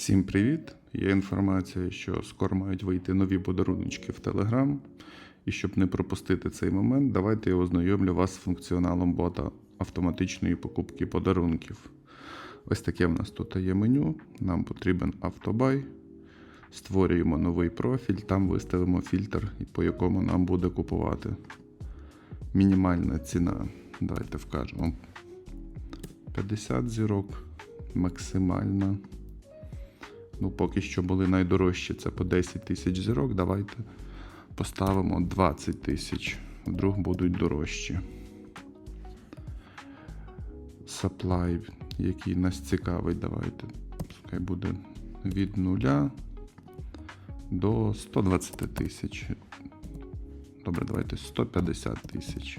Всім привіт! Є інформація, що скоро мають вийти нові подаруночки в Telegram. І щоб не пропустити цей момент, давайте я ознайомлю вас з функціоналом бота автоматичної покупки подарунків. Ось таке в нас тут є меню. Нам потрібен автобай. Створюємо новий профіль, там виставимо фільтр, по якому нам буде купувати. Мінімальна ціна. Давайте вкажемо 50 зірок, максимальна. Ну, поки що були найдорожчі, це по 10 тисяч зірок. Давайте поставимо 20 тисяч. Вдруг будуть дорожчі. Supply, який нас цікавить, давайте. Хай буде від 0 до 120 тисяч. Добре, давайте 150 тисяч.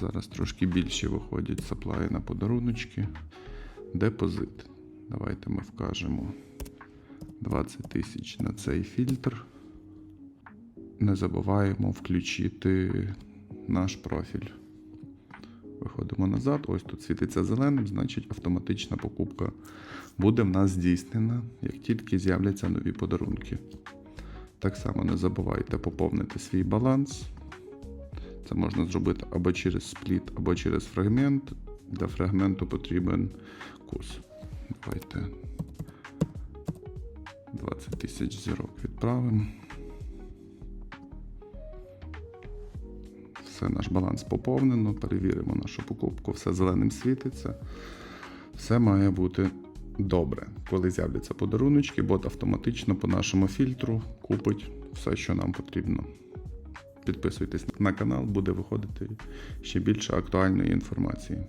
Зараз трошки більше виходять саплаї на подаруночки. Депозит. Давайте ми вкажемо 20 тисяч на цей фільтр. Не забуваємо включити наш профіль. Виходимо назад. Ось тут світиться зеленим, значить автоматична покупка буде в нас здійснена, як тільки з'являться нові подарунки. Так само не забувайте поповнити свій баланс. Це можна зробити або через спліт, або через фрагмент. Для фрагменту потрібен кус. Давайте 20 тисяч зірок відправимо. Все, наш баланс поповнено. Перевіримо нашу покупку. Все зеленим світиться. Все має бути добре. Коли з'являться подаруночки, бот автоматично по нашому фільтру купить все, що нам потрібно. Підписуйтесь на канал, буде виходити ще більше актуальної інформації.